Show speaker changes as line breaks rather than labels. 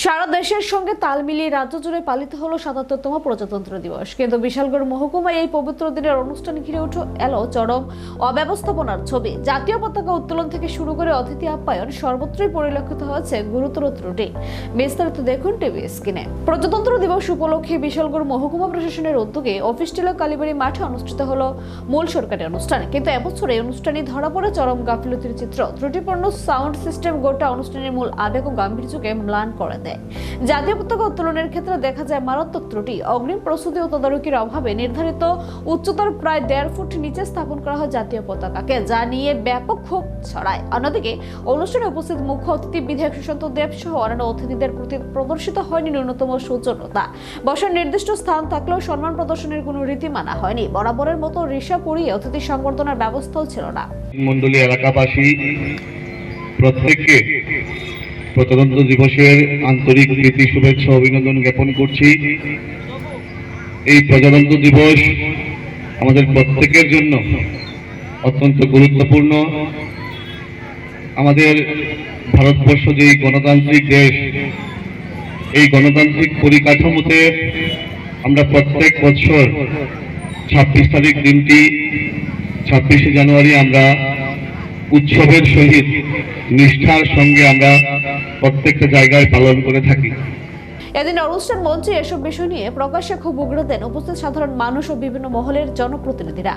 সারা দেশের সঙ্গে তাল মিলিয়ে রাজ্য জুড়ে পালিত হলো সাতাত্তরতম প্রজাতন্ত্র দিবস। কিন্তু বিশালগড় মহকুমায় এই পবিত্র দিনের অনুষ্ঠান ঘিরে উঠে এলো চরম অব্যবস্থাপনার ছবি। জাতীয় পতাকা উত্তোলন থেকে শুরু করে অতিথি আপ্যায়ন সর্বত্রই পরিলক্ষিত হয়েছে গুরুতর ত্রুটি। বিস্তারিত দেখুন টিভি স্ক্রিনে। প্রজাতন্ত্র দিবস উপলক্ষে বিশালগড় মহকুমা প্রশাসনের উদ্যোগে অফিস টিলা কালীবাড়ি মাঠে অনুষ্ঠিত হলো মূল সরকারি অনুষ্ঠান। কিন্তু এবছর এই অনুষ্ঠানে ধরা পড়ে চরম গাফিলতির চিত্র। ত্রুটিপূর্ণ সাউন্ড সিস্টেম গোটা অনুষ্ঠানের মূল আবেগ ও গাম্ভীর্যকে ম্লান করে দেয়। জাতীয় পতাকা উত্তোলনের ক্ষেত্রে দেখা যায় মারাত্মক ত্রুটি। অগ্রিম প্রস্তুতি ও তদারকির অভাবে নির্ধারিত উচ্চতার প্রায় দেড় ফুট নিচে স্থাপন করা হয় জাতীয় পতাকাকে, যা নিয়ে ব্যাপক ক্ষোভ ছড়ায়। অন্যদিকে, অনুষ্ঠানে উপস্থিত মুখ্য অতিথি বিধায়ক সুশান্ত দেব সহ অন্যান্য অতিথিদের প্রতি প্রদর্শিত হয়নি ন্যূনতম সৌজন্যতা বসার নির্দিষ্ট স্থান থাকলেও সম্মান প্রদর্শনের কোনো রীতি মানা হয়নি। বরাবরের মতো রিসা পরিয়ে অতিথি সংবর্ধনার ব্যবস্থাও ছিল না।
মন্ডলী এলাকাবাসী প্রত্যেককে প্রজাতন্ত্র দিবসের আন্তরিক প্রীতি, শুভেচ্ছা, অভিনন্দন জ্ঞাপন করছি। এই প্রজাতন্ত্র দিবস আমাদের প্রত্যেকের জন্য অত্যন্ত গুরুত্বপূর্ণ। আমাদের ভারতবর্ষ যে গণতান্ত্রিক দেশ, এই গণতান্ত্রিক পরিকাঠামোতে আমরা প্রত্যেক বছর ছাব্বিশ তারিখ দিনটি, ছাব্বিশে জানুয়ারি আমরা উৎসবের সহিত নিষ্ঠার সঙ্গে আমরা প্রত্যেকটা জায়গায় পালন করে থাকি।
এদিন অনুষ্ঠান মঞ্চে এসব বিষয় নিয়ে প্রকাশ্যে খুব উগ্র দেন উপস্থিত সাধারণ মানুষ ও বিভিন্ন মহলের জনপ্রতিনিধিরা।